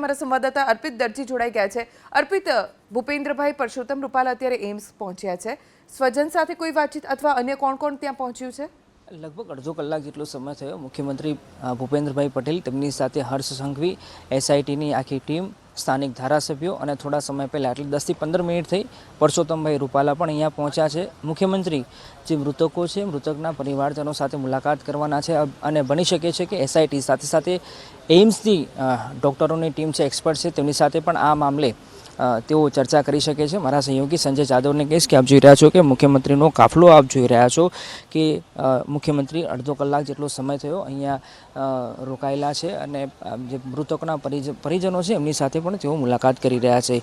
અમારા સંવાદદાતા અર્પિત દરજી જોડાઈ ગયા છે. અર્પિત, ભૂપેન્દ્રભાઈ પરસોત્તમ રૂપાલા અત્યારે એમ્સ પહોંચ્યા છે. સ્વજન સાથે કોઈ વાતચીત અથવા અન્ય કોણ કોણ ત્યાં પહોંચ્યું છે? લગભગ અડધો કલાક જેટલો સમય થયો. મુખ્યમંત્રી ભૂપેન્દ્રભાઈ પટેલ તેમની સાથે હર્ષ સંઘવી, એસઆઈટીની આખી ટીમ સ્થાનિક ધારાસભ્યો અને થોડા સમય પહેલાં એટલે દસથી પંદર મિનિટ થઈ પરસોત્તમભાઈ રૂપાલા પણ અહીંયા પહોંચ્યા છે. મુખ્યમંત્રી જે મૃતકો છે મૃતકના પરિવારજનો સાથે મુલાકાત કરવાના છે અને બની શકે છે કે એસઆઈટી સાથે સાથે એઇમ્સની અ, ડૉક્ટરોની ટીમ છે એક્સપર્ટ છે તેમની સાથે પણ આ મામલે તેઓ ચર્ચા કરી શકે છે. મારા સહયોગી સંજય જાદવને કહીશ કે આપ જોઈ રહ્યા છો કે મુખ્યમંત્રીનો કાફલો આપ જોઈ રહ્યા છો કે મુખ્યમંત્રી અડધો કલાક જેટલો સમય થયો અહીંયા રોકાયેલા છે અને જે મૃતકોના પરિજ, પરિજનો છે એમની સાથે પણ તેઓ મુલાકાત કરી રહ્યા છે.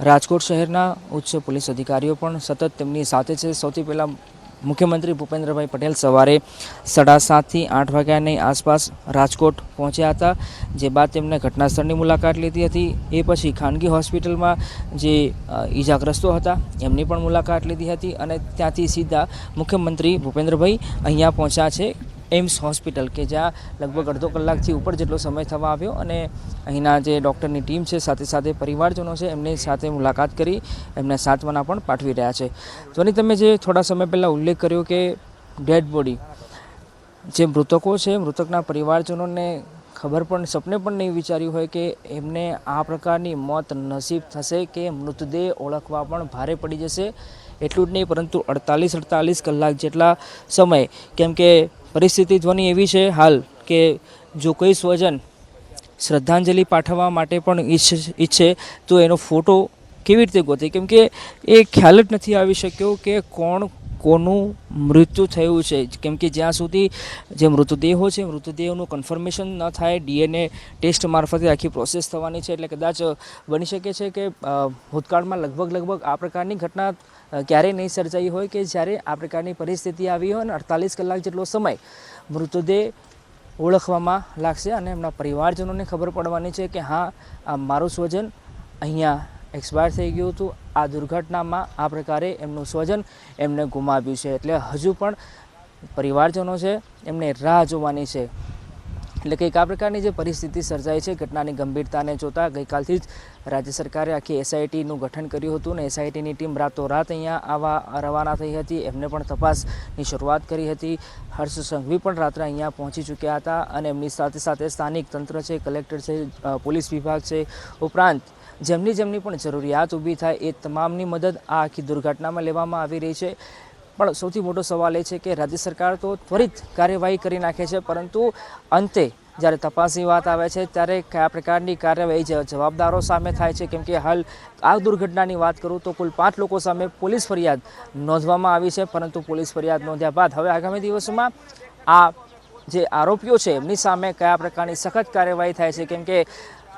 રાજકોટ શહેરના ઉચ્ચ પોલીસ અધિકારીઓ પણ સતત તેમની સાથે છે. સૌથી પહેલાં મુખ્યમંત્રી ભૂપેન્દ્રભાઈ પટેલ સવારે સાડા સાતથી આઠ વાગ્યાની આસપાસ રાજકોટ પહોંચ્યા હતા, જે બાદ તેમણે ઘટના સ્થળની મુલાકાત લીધી હતી. એ પછી ખાનગી હોસ્પિટલમાં જે ઈજાગ્રસ્તો હતા, એમની પણ મુલાકાત લીધી હતી અને ત્યાંથી સીધા મુખ્યમંત્રી ભૂપેન્દ્રભાઈ અહીંયા પહોંચ્યા છે. એમ્સ હોસ્પિટલ કે જ્યાં લગભગ અડધો કલાકથી ઉપર જેટલો સમય થવા આવ્યો અને અહીંના જે ડૉક્ટરની ટીમ છે, સાથે સાથે પરિવારજનો છે, એમની સાથે મુલાકાત કરી એમને સાંત્વના પણ પાઠવી રહ્યા છે. જોની તમે જે થોડા સમય પહેલાં ઉલ્લેખ કર્યો કે ડેડ બોડી, જે મૃતકો છે, મૃતકના પરિવારજનોને ખબર પણ, સપને પણ નહીં વિચાર્યું હોય કે એમને આ પ્રકારની મોત નસીબ થશે કે મૃતદેહ ઓળખવા પણ ભારે પડી જશે. એટલું જ નહીં, પરંતુ અડતાલીસ અડતાલીસ કલાક જેટલા સમય, કેમ કે પરિસ્થિતિ ધ્વનિ એવી છે હાલ કે જો કોઈ સ્વજન શ્રદ્ધાંજલિ પાઠવવા માટે પણ ઈચ્છે ઈચ્છે, તો એનો ફોટો કેવી રીતે ગોતે? કેમ કે એ ખ્યાલ જ નથી આવી શક્યો કે કોણ કોનું મૃત્યુ થયું છે. કેમ કે જ્યાં સુધી જે મૃતદેહો છે, મૃતદેહોનું કન્ફર્મેશન ન થાય, ડીએનએ ટેસ્ટ મારફતે આખી પ્રોસેસ થવાની છે, એટલે કદાચ બની શકે છે કે ભૂતકાળમાં લગભગ લગભગ આ પ્રકારની ઘટના ક્યારેય નહીં સર્જાઈ હોય કે જ્યારે આ પ્રકારની પરિસ્થિતિ આવી હોય અને અડતાલીસ કલાક જેટલો સમય મૃતદેહ ઓળખવામાં લાગશે અને એમના પરિવારજનોને ખબર પડવાની છે કે હા, આ મારું સ્વજન અહીંયા એક્સપાયર થઈ ગયું હતું. આ દુર્ઘટનામાં આ પ્રકારે એમનું સ્વજન એમને ગુમાવ્યું છે. એટલે હજુ પણ પરિવારજનો છે, એમને રાહ જોવાની છે. એટલે કંઈક આ પ્રકારની જે પરિસ્થિતિ સર્જાઈ છે, ઘટનાની ગંભીરતાને જોતા ગઈકાલથી જ રાજ્ય સરકારે આખી એસઆઈટીનું ગઠન કર્યું હતું અને એસઆઈટીની ટીમ રાતોરાત અહીંયા આવા રવાના થઈ હતી. એમને પણ તપાસની શરૂઆત કરી હતી. હર્ષ સંઘવી પણ રાત્રે અહીંયા પહોંચી ચૂક્યા હતા અને એમની સાથે સાથે સ્થાનિક તંત્ર છે, કલેક્ટર છે પોલીસ વિભાગ છે, ઉપરાંત જેમની જેમની પણ જરૂરિયાત ઊભી થાય એ તમામની મદદ આ આખી દુર્ઘટનામાં લેવામાં આવી રહી છે. પણ સૌથી મોટો સવાલ એ છે કે રાજ્ય સરકાર તો ત્વરિત કાર્યવાહી કરી નાખે છે, પરંતુ અંતે જ્યારે તપાસની વાત આવે છે, ત્યારે કયા પ્રકારની કાર્યવાહી જવાબદારો સામે થાય છે? કેમકે હાલ આ દુર્ઘટનાની વાત કરું તો કુલ પાંચ લોકો સામે પોલીસ ફરિયાદ નોંધવામાં આવી છે, પરંતુ પોલીસ ફરિયાદ નોંધ્યા બાદ હવે આગામી દિવસોમાં આ જે આરોપીઓ છે, એમની સામે કયા પ્રકારની સખત કાર્યવાહી થાય છે? કેમ કે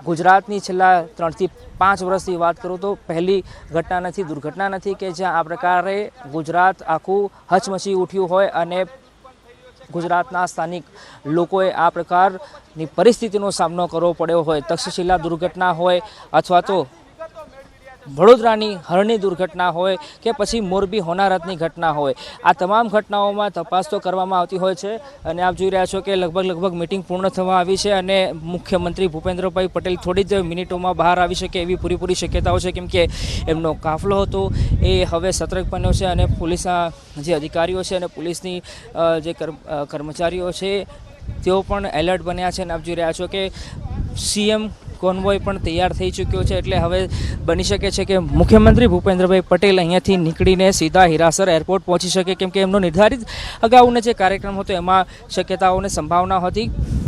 ગુજરાતની છેલ્લા ત્રણથી પાંચ વર્ષની વાત કરું તો પહેલી ઘટના નથી, દુર્ઘટના નથી કે જ્યાં આ પ્રકારે ગુજરાત આખું હચમચી ઉઠ્યું હોય અને ગુજરાતના સ્થાનિક લોકોએ આ પ્રકારની પરિસ્થિતિનો સામનો કરવો પડ્યો હોય, તક્ષશિલા દુર્ઘટના હોય અથવા તો વડોદરાની હરણી દુર્ઘટના હોય કે પછી મોરબી હોનારતની ઘટના હોય. આ તમામ ઘટનાઓમાં તપાસ તો કરવામાં આવતી હોય છે અને આપ જોઈ રહ્યા છો કે લગભગ લગભગ મિટિંગ પૂર્ણ થવા આવી છે અને મુખ્યમંત્રી ભૂપેન્દ્રભાઈ પટેલ થોડી જ મિનિટોમાં બહાર આવી શકે એવી પૂરેપૂરી શક્યતાઓ છે, કેમ કે એમનો કાફલો હતો, એ હવે સતર્ક બન્યો છે અને પોલીસના જે અધિકારીઓ છે અને પોલીસની જે કર્મ- કર્મચારીઓ છે, તેઓ પણ એલર્ટ બન્યા છે અને આપ જોઈ રહ્યા છો કે સીએમ કોન્વોય પણ તૈયાર થઈ ચૂક્યો છે એટલે હવે બની શકે છે કે મુખ્યમંત્રી ભૂપેન્દ્રભાઈ પટેલ અહીંયાથી નીકળીને સીધા હિરાસર એરપોર્ટ પહોંચી શકે, કેમ કે એમનો નિર્ધારિત અગાઉનો જે કાર્યક્રમ હતો એમાં શક્યતાઓને સંભાવના હતી.